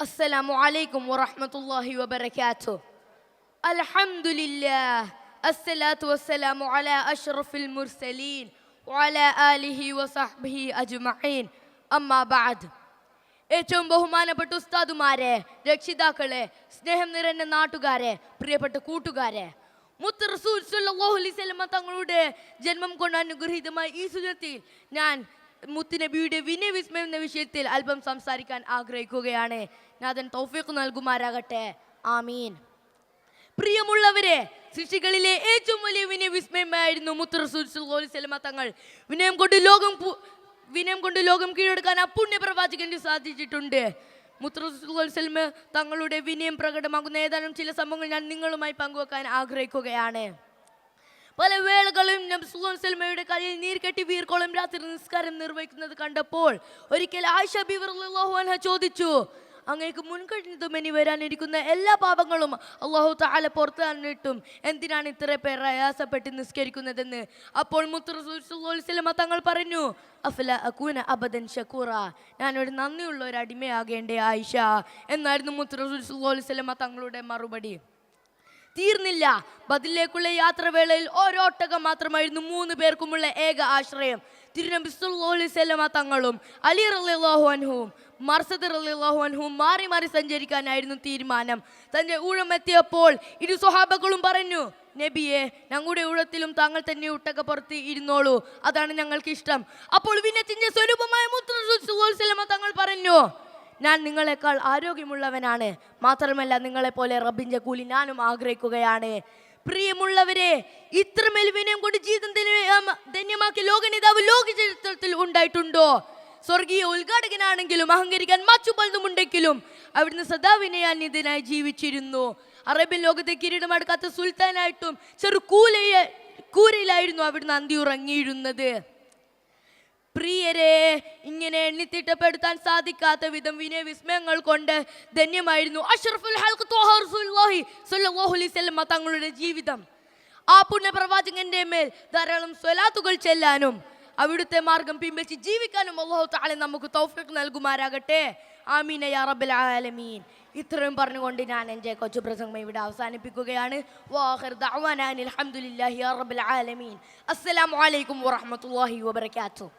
السلام عليكم ورحمة الله وبركاته الحمد لله الصلاة والسلام على أشرف المرسلين وعلى آله وصحبه أجمعين أما بعد ഏറ്റവും ബഹുമാനപ്പെട്ട ഉസ്താദുമാരെ രക്ഷിതാക്കളെ സ്നേഹം നിറഞ്ഞ നാട്ടുകാരെ പ്രിയപ്പെട്ട കൂട്ടുകാരെ മുത്ത് റസൂൽ സല്ലല്ലാഹു അലൈഹി വസല്ലമ തങ്ങളുടെ ജന്മം കൊണ്ട് അനുഗ്രഹീതമായ ഈ സുജത്തിൽ ഞാൻ മുത്തുനബിയുടെ വിനയ വിസ്മയം എന്ന വിഷയത്തിൽ അല്പം സംസാരിക്കാൻ ആഗ്രഹിക്കുകയാണ്. നാഥൻ തൗഫീഖ് നൽകുമാരാകട്ടെ ആമീൻ. പ്രിയമുള്ളവരെ സൃഷ്ടികളിലെ ഏറ്റവും വലിയ വിനയ വിസ്മയമായിരുന്നു മുത്ത് റസൂൽ തങ്ങൾ. വിനയം കൊണ്ട് ലോകം വിനയം കൊണ്ട് ലോകം കീഴടക്കാൻ ആ പുണ്യ പ്രവാചകന് സാധിച്ചിട്ടുണ്ട്. മുത്ത് റസൂൽ സല്ലല്ലാഹു അലൈഹി വസല്ലമ തങ്ങളുടെ വിനയം പ്രകടമാകുന്ന ഏതാനും ചില സംഭവങ്ങൾ ഞാൻ നിങ്ങളുമായി പങ്കുവെക്കാൻ ആഗ്രഹിക്കുകയാണ്. പല വേളകളും വസല്ലമയുടെ കയ്യിൽ നീർ കെട്ടി വീർക്കോളം രാത്രി നിസ്കാരം നിർവഹിക്കുന്നത് കണ്ടപ്പോൾ ഒരിക്കൽ ആയിഷ ബിവർഹു ചോദിച്ചു അങ്ങേക്ക് മുൻകഴിഞ്ഞതും ഇനി വരാനിരിക്കുന്ന എല്ലാ പാപങ്ങളും അള്ളാഹു താല പുറത്തു തന്നിട്ടും എന്തിനാണ് ഇത്ര പേർ പ്രയാസപ്പെട്ട് നിസ്കരിക്കുന്നതെന്ന്? അപ്പോൾ മുത്തുറസുലമ തങ്ങൾ പറഞ്ഞു അഫല അക്കൂന അബദൻ ഷക്കൂറ ഞാനൊരു നന്ദിയുള്ള ഒരു അടിമയാകേണ്ടേ ആയിഷ എന്നായിരുന്നു മുത്തുറസുലമ തങ്ങളുടെ മറുപടി. തീർന്നില്ല. ബദിലേക്കുള്ള യാത്രവേളയിൽ ഓരോ ഒട്ടകം മാത്രമായിരുന്നു മൂന്ന് പേർക്കുമുള്ള ഏക ആശ്രയം. തിരുനബി അലൈഹി തങ്ങളും അലി റളിയല്ലാഹു അൻഹുവും മർസദ് റളിയല്ലാഹു അൻഹുവും മാറി മാറി സഞ്ചരിക്കാനായിരുന്നു തീരുമാനം. തന്റെ ഊഴം എത്തിയപ്പോൾ ഇരു സ്വഹാബകളും പറഞ്ഞു നബിയെ ഞങ്ങളുടെ ഊഴത്തിലും താങ്കൾ തന്നെ ഒട്ടകപ്പുറത്ത് ഇരുന്നോളൂ. അതാണ് ഞങ്ങൾക്ക് ഇഷ്ടം അപ്പോൾ വിനത്തിന്റെ സ്വരൂപമായ മുത്ത റസൂൽ സല്ലല്ലാഹു തങ്ങൾ പറഞ്ഞു ഞാൻ നിങ്ങളെക്കാൾ ആരോഗ്യമുള്ളവനാണ്. മാത്രമല്ല നിങ്ങളെപ്പോലെ റബ്ബിന്റെ കൂലി ഞാനും ആഗ്രഹിക്കുകയാണ്. പ്രിയമുള്ളവരെ ഇത്രമേൽ വിനയം കൊണ്ട് ജീവിതം ധന്യമാക്കി ധന്യമാക്കിയ ലോക നേതാവ് ലോക ചരിത്രത്തിൽ ഉണ്ടായിട്ടുണ്ടോ? സ്വർഗീയ ഉദ്ഘാടകനാണെങ്കിലും അഹങ്കരിക്കാൻ മച്ചു പലതുമുണ്ടെങ്കിലും അവിടുന്ന് സദാ വിനയാന്യതനായി ജീവിച്ചിരുന്നു. അറേബ്യൻ ലോകത്തെ കിരീടമടുക്കാത്ത സുൽത്താനായിട്ടും ചെറു കൂലയ കൂരയിലായിരുന്നു അവിടുന്ന് അന്തി ഉറങ്ങിയിരുന്നത് പ്രിയരെ ഇങ്ങനെ എണ്ണിത്തിട്ടപ്പെടുത്താൻ സാധിക്കാത്ത വിധം വിനയ വിസ്മയങ്ങൾ കൊണ്ട് ധന്യമായിരുന്നു. തങ്ങളുടെ ജീവിതം. ആ പുണ്യപ്രവാചകന്റെ മേൽ ധാരാളം സ്വലാത്തുകൾ ചെല്ലാനും അവിടുത്തെ മാർഗം പിൻവലിച്ച് ജീവിക്കാനും അള്ളാഹു താളെ നമുക്ക് തൗഫീഖ് നൽകുമാരാകട്ടെ ആമീന യാ ആലമീൻ. ഇത്രയും പറഞ്ഞുകൊണ്ട് ഞാൻ എന്റെ കൊച്ചു പ്രസംഗം ഇവിടെ അവസാനിപ്പിക്കുകയാണ്. വാഹിർ ദഅ്വാനാ അൽഹംദുലില്ലാഹി റബ്ബൽ ആലമീൻ. അസ്സലാമു അലൈക്കും വറഹ്മത്തുള്ളാഹി വബറകാതുഹു.